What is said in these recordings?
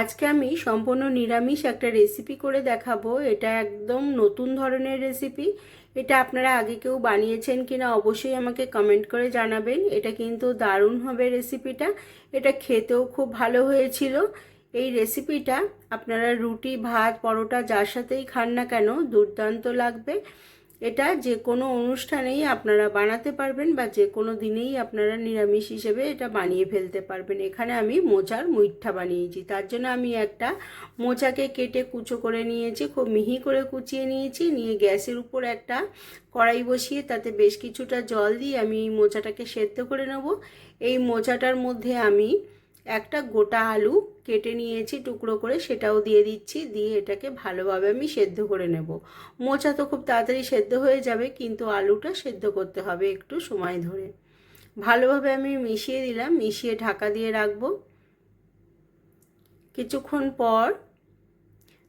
আজকে আমি সম্পূর্ণ নিরামিষ একটা রেসিপি করে দেখাবো। এটা একদম নতুন ধরনের রেসিপি এটা আপনারা আগে কেউ বানিয়েছেন কিনা অবশ্যই আমাকে কমেন্ট করে জানাবেন। এটা কিন্তু দারুণ হবে রেসিপিটা এটা খেতেও খুব ভালো হয়েছিল। এই রেসিপিটা আপনারা রুটি, ভাত, পরোটা, যার সাথেই খান না কেন, দুর্দান্ত লাগবে। এটা যে কোনো অনুষ্ঠানেই আপনারা বানাতে পারবেন বা যে কোনো দিনেই আপনারা নিরামিষ হিসেবে এটা বানিয়ে ফেলতে পারবেন। এখানে আমি মোচার মুইঠা বানিয়েছি। তার জন্য আমি একটা মোচাকে কেটে কুচো করে নিয়েছি, খুব মিহি করে কুচিয়ে নিয়েছি। নিয়ে গ্যাসের উপর একটা কড়াই বসিয়ে তাতে বেশ কিছুটা জল দিয়ে আমি এই মোচাটাকে সেদ্ধ করে নেব। এই মোচাটার মধ্যে আমি একটা গোটা আলু কেটে নিয়েছি টুকরো করে, সেটাও দিয়ে দিচ্ছি, দিয়ে এটাকে ভালোভাবে আমি সেদ্ধ করে নেব। মোচা তো খুব তাড়াতাড়ি সেদ্ধ হয়ে যাবে, কিন্তু আলুটা সেদ্ধ করতে হবে একটু সময় ধরে। ভালোভাবে আমি মিশিয়ে দিলাম, মিশিয়ে ঢাকা দিয়ে রাখব। কিছুক্ষণ পর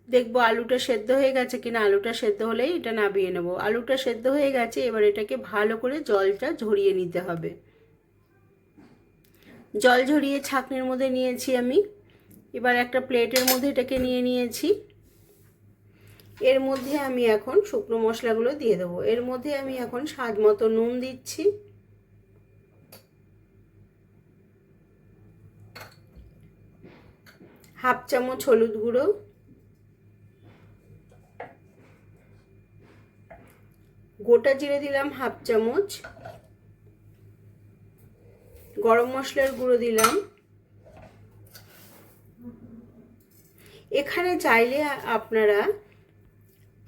দেখব আলুটা সেদ্ধ হয়ে গেছে কিনা, আলুটা সেদ্ধ হলেই এটা নাবিয়ে নেব। আলুটা সেদ্ধ হয়ে গেছে, এবার এটাকে ভালো করে জলটা ঝরিয়ে নিতে হবে। জল ঝরিয়ে ছাঁকনির মধ্যে নিয়েছি আমি। এবার একটা প্লেটের মধ্যে এটাকে নিয়ে নিয়েছি। এর মধ্যে আমি এখন শুকনো মশলাগুলো দিয়ে দেবো। এর মধ্যে আমি এখন স্বাদ মতো নুন দিচ্ছি। হাফ চামচ হলুদ গুঁড়ো। গোটা জিরে দিলাম হাফ চামচ। গরম মশলার গুঁড়ো দিলাম। এখানে চাইলে আপনারা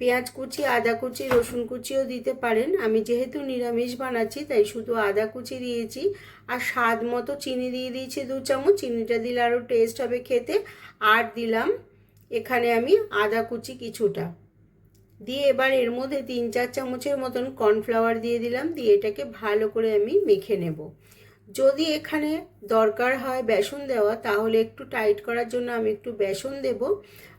পেঁয়াজ কুচি, আদা কুচি, রসুন কুচিও দিতে পারেন। আমি যেহেতু নিরামিষ বানাচ্ছি, তাই শুধু আদা কুচি দিয়েছি। আর স্বাদ মতো চিনি দিয়ে দিয়েছি দু চামচ। চিনিটা দিলে আরও টেস্ট হবে খেতে। আর দিলাম এখানে আমি আদা কুচি কিছুটা। দিয়ে এবার এর মধ্যে তিন চার চামচের মতন কর্নফ্লাওয়ার দিয়ে দিলাম। দিয়ে এটাকে ভালো করে আমি মেখে নেব। যদি এখানে দরকার হয় বেসন দেওয়া, তাহলে একটু টাইট করার জন্য আমি একটু বেসন দেব।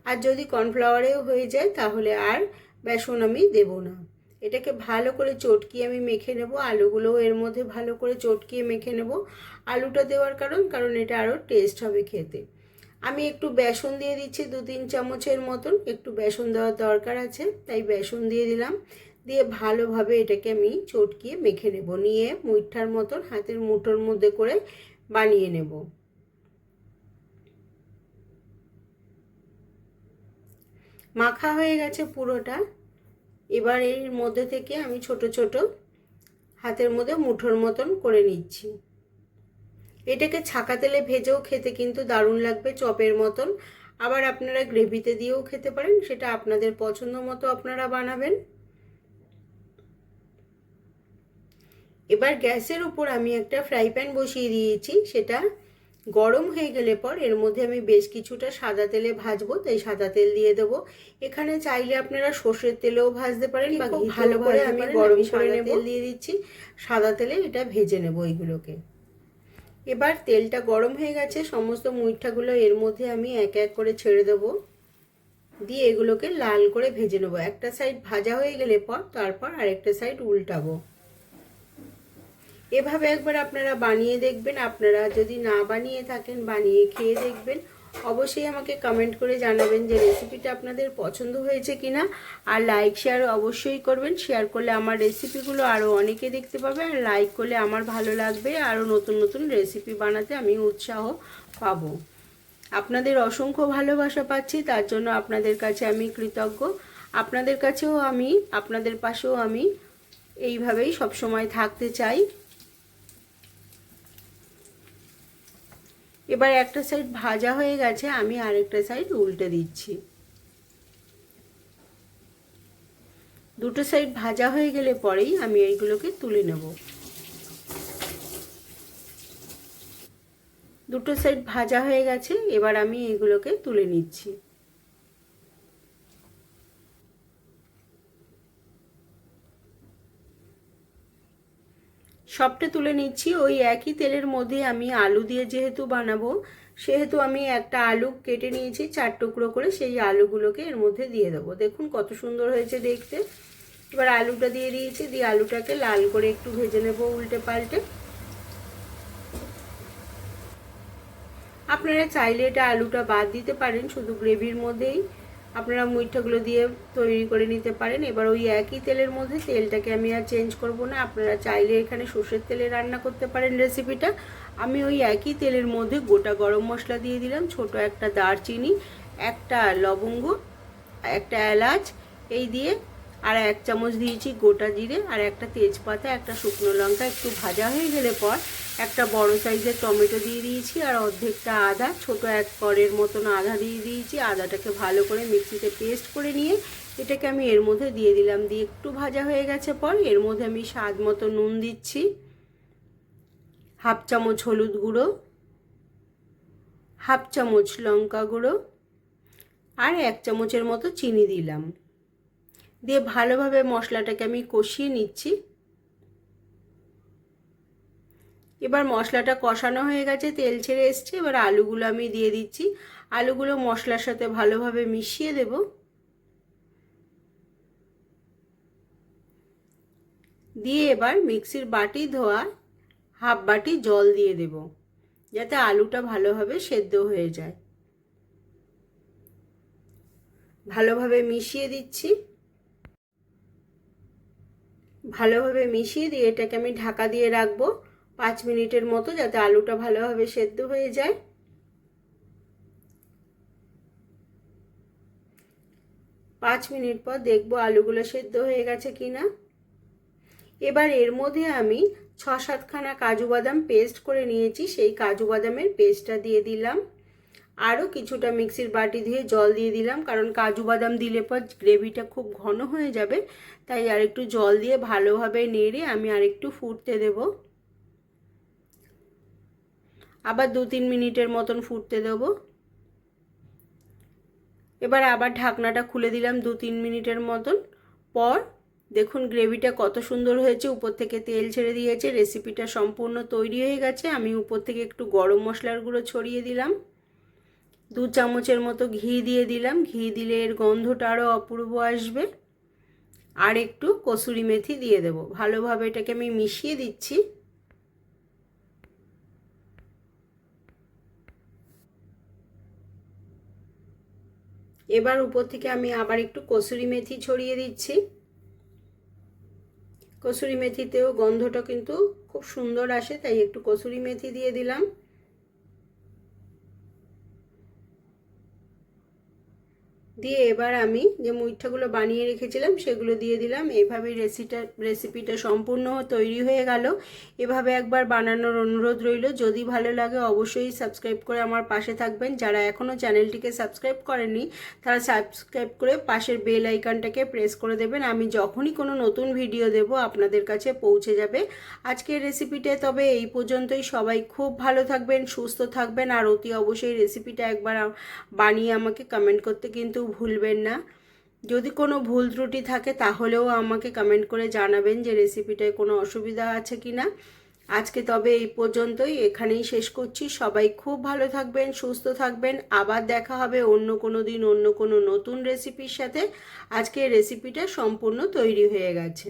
আর যদি কর্নফ্লাওয়ারেও হয়ে যায়, তাহলে আর বেসন আমি দেব না। এটাকে ভালো করে চটকিয়ে আমি মেখে নেব। আলুগুলোও এর মধ্যে ভালো করে চটকিয়ে মেখে নেব। আলুটা দেওয়ার কারণ কারণ এটা আরও টেস্ট হবে খেতে। আমি একটু বেসন দিয়ে দিচ্ছি দু তিন চামচের মতন। একটু বেসন দেওয়ার দরকার আছে, তাই বেসন দিয়ে দিলাম। দিয়ে ভালোভাবে এটাকে আমি চটকিয়ে মেখে নেব। নিয়ে মুইঠার মতন হাতের মুঠোর মধ্যে করে বানিয়ে নেব। মাখা হয়ে গেছে পুরোটা। এবার এর মধ্যে থেকে আমি ছোট ছোট হাতের মধ্যে মুঠোর মতন করে নিচ্ছি। এটাকে ছাকা তেলে ভেজেও খেতে কিন্তু দারুণ লাগবে চপের মতন। আবার আপনারা গ্রেভিতে দিয়েও খেতে পারেন, সেটা আপনাদের পছন্দ মতো আপনারা বানাবেন। এবার গ্যাসের উপর আমি একটা ফ্রাই প্যান বসিয়ে দিয়েছি সেটা গরম হয়ে গেলে পর এর মধ্যে আমি বেশ কিছুটা সাদা তেলে ভাজবো তাই সাদা তেল দিয়ে দেবো। এখানে চাইলে আপনারা সর্ষের তেলেও ভাজতে পারেন বা ভালো করে আমি গরম করে তেল দিয়ে দিচ্ছি সাদা তেলে এটা ভেজে নেব এইগুলোকে এবার তেলটা গরম হয়ে গেছে সমস্ত মুইঠাগুলো এর মধ্যে আমি এক এক করে ছেড়ে দেবো। দিয়ে এগুলোকে লাল করে ভেজে নেব। একটা সাইড ভাজা হয়ে গেলে পর তারপর আরেকটা সাইড উল্টাবো। এভাবে একবার আপনারা বানিয়ে দেখবেন। আপনারা যদি না বানিয়ে থাকেন, বানিয়ে খেয়ে দেখবেন, অবশ্যই আমাকে কমেন্ট করে জানাবেন যে রেসিপিটা আপনাদের পছন্দ হয়েছে কিনা। আর লাইক শেয়ার অবশ্যই করবেন। শেয়ার করলে আমার রেসিপিগুলো আরও অনেকে দেখতে পাবে। আর লাইক করলে আমার ভালো লাগবে। আরও নতুন নতুন রেসিপি বানাতে আমি উৎসাহ পাবো। আপনাদের অসংখ্য ভালোবাসা পাচ্ছি। তার জন্য আপনাদের কাছে আমি কৃতজ্ঞ। আপনাদের কাছেও আমি, আপনাদের পাশেও আমি এইভাবেই সবসময় থাকতে চাই। এবার একটা সাইড ভাজা হয়ে গেছে, আমি আরেকটা সাইড উল্টে দিচ্ছি। দুটো সাইড ভাজা হয়ে গেলে পরেই আমি এইগুলোকে তুলে নেব। দুটো সাইড ভাজা হয়ে গেছে, এবার আমি এগুলোকে তুলে নিচ্ছি। সবটা তুলে নিচ্ছি। ওই একই তেলের মধ্যে আমি আলু দিয়ে যেহেতু বানাবো, সেহেতু আমি একটা আলু কেটে নিয়েছি, চার টুকরো করে সেই আলুগুলোকে এর মধ্যে দিয়ে দেবো। দেখুন কত সুন্দর হয়েছে দেখতে। এবার আলুটা দিয়ে দিয়েছি, দিয়ে আলুটাকে লাল করে একটু ভেজে নেব উল্টে পাল্টে। আপনারা চাইলে এটা আলুটা বাদ দিতে পারেন, শুধু গ্রেভির মধ্যেই। আপনারা মুইঠাগুলো দিয়ে তৈরি করে নিতে পারেন। এবার ওই একই তেলের মধ্যে তেলটাকে আমি আর চেঞ্জ করব না। আপনারা চাইলে এখানে সর্ষের তেলে রান্না করতে পারেন রেসিপিটা আমি ওই একই তেলের মধ্যে গোটা গরম মশলা দিয়ে দিলাম। ছোট একটা দারচিনি, একটা লবঙ্গ, একটা এলাচ, এই দিয়ে আর এক চামচ দিয়েছি গোটা জিরে আর একটা তেজপাতা, একটা শুকনো লঙ্কা। একটু ভাজা হয়ে গেলে পর একটা বড় সাইজের টমেটো দিয়ে দিয়েছি আর অর্ধেকটা আদা, ছোট এক করের মতন আদা দিয়ে দিয়েছি। আদাটাকে ভালো করে মিক্সিতে পেস্ট করে নিয়ে এটাকে আমি এর মধ্যে দিয়ে দিলাম। দিয়ে একটু ভাজা হয়ে গেছে পর এর মধ্যে আমি স্বাদ মতো নুন দিচ্ছি। হাফ চামচ হলুদ গুঁড়ো, হাফ চামচ লঙ্কা গুঁড়ো আর এক চামচের মতো চিনি দিলাম। দিয়ে ভালোভাবে মশলাটাকে আমি কষিয়ে নিচ্ছি। এবার মশলাটা কষানো হয়ে গেছে, তেল ছেড়ে এসছে। এবার আলুগুলো আমি দিয়ে দিচ্ছি। আলুগুলো মশলার সাথে ভালোভাবে মিশিয়ে দেব। দিয়ে এবার মিক্সির বাটি ধোয়া হাফ বাটি জল দিয়ে দেব, যাতে আলুটা ভালোভাবে সেদ্ধ হয়ে যায়। ভালোভাবে মিশিয়ে দিচ্ছি। ভালোভাবে মিশিয়ে দিয়ে এটাকে আমি ঢাকা দিয়ে রাখব। পাঁচ মিনিটের মতো যাতে আলুটা ভালোভাবে সেদ্ধ হয়ে যায়। পাঁচ মিনিট পর দেখব আলুগুলো সেদ্ধ হয়ে গেছে কি না এবার এর মধ্যে আমি ছ সাতখানা কাজু বাদাম পেস্ট করে নিয়েছি, সেই কাজু বাদামের পেস্টটা দিয়ে দিলাম। আরও কিছুটা মিক্সির বাটি দিয়ে জল দিয়ে দিলাম, কারণ কাজু বাদাম দিলে পর গ্রেভিটা খুব ঘন হয়ে যাবে, তাই আর একটু জল দিয়ে ভালোভাবে নেড়ে আমি আরেকটু ফুটতে দেব। আবার দু তিন মিনিটের মতন ফুটতে দেবো। এবার আবার ঢাকনাটা খুলে দিলাম দু তিন মিনিটের মতন। পর দেখুন গ্রেভিটা কত সুন্দর হয়েছে, উপর থেকে তেল ছেড়ে দিয়েছে, রেসিপিটা সম্পূর্ণ তৈরি হয়ে গেছে। আমি উপর থেকে একটু গরম মশলার গুঁড়ো ছড়িয়ে দিলাম। দু চামচের মতো ঘি দিয়ে দিলাম। ঘি দিলে এর গন্ধটা আরও অপূর্ব আসবে। আর একটু কসুরি মেথি দিয়ে দেব। ভালোভাবে এটাকে আমি মিশিয়ে দিচ্ছি। এবার উপর থেকে আমি আবার একটু কসুরি মেথি ছড়িয়ে দিচ্ছি। কসুরি মেথিতেও গন্ধটা কিন্তু খুব সুন্দর আসে, তাই একটু কসুরি মেথি দিয়ে দিলাম। দিয়ে এবার আমি যে মুইঠাগুলো বানিয়ে রেখেছিলাম, সেগুলো দিয়ে দিলাম। এভাবে রেসিটা রেসিপিটা সম্পূর্ণ তৈরি হয়ে গেল। এভাবে একবার বানানোর অনুরোধ রইল। যদি ভালো লাগে, অবশ্যই সাবস্ক্রাইব করে আমার পাশে থাকবেন। যারা এখনও চ্যানেলটিকে সাবস্ক্রাইব করেনি তারা সাবস্ক্রাইব করে পাশের বেল আইকনটাকে প্রেস করে দেবেন। আমি যখনই কোনো নতুন ভিডিও দেব, আপনাদের কাছে পৌঁছে যাবে। আজকের রেসিপিটা তবে এই পর্যন্তই। সবাই খুব ভালো থাকবেন, সুস্থ থাকবেন। আর অতি অবশ্যই রেসিপিটা একবার বানিয়ে আমাকে কমেন্ট করতে কিন্তু ভুলবেন না। যদি কোনো ভুল ত্রুটি থাকে, তাহলেও আমাকে কমেন্ট করে জানাবেন যে রেসিপিটায় কোনো অসুবিধা আছে কি না আজকে তবে এই পর্যন্তই, এখানেই শেষ করছি। সবাই খুব ভালো থাকবেন, সুস্থ থাকবেন। আবার দেখা হবে অন্য কোনো দিন, অন্য কোনো নতুন রেসিপির সাথে। আজকে রেসিপিটা সম্পূর্ণ তৈরি হয়ে গেছে।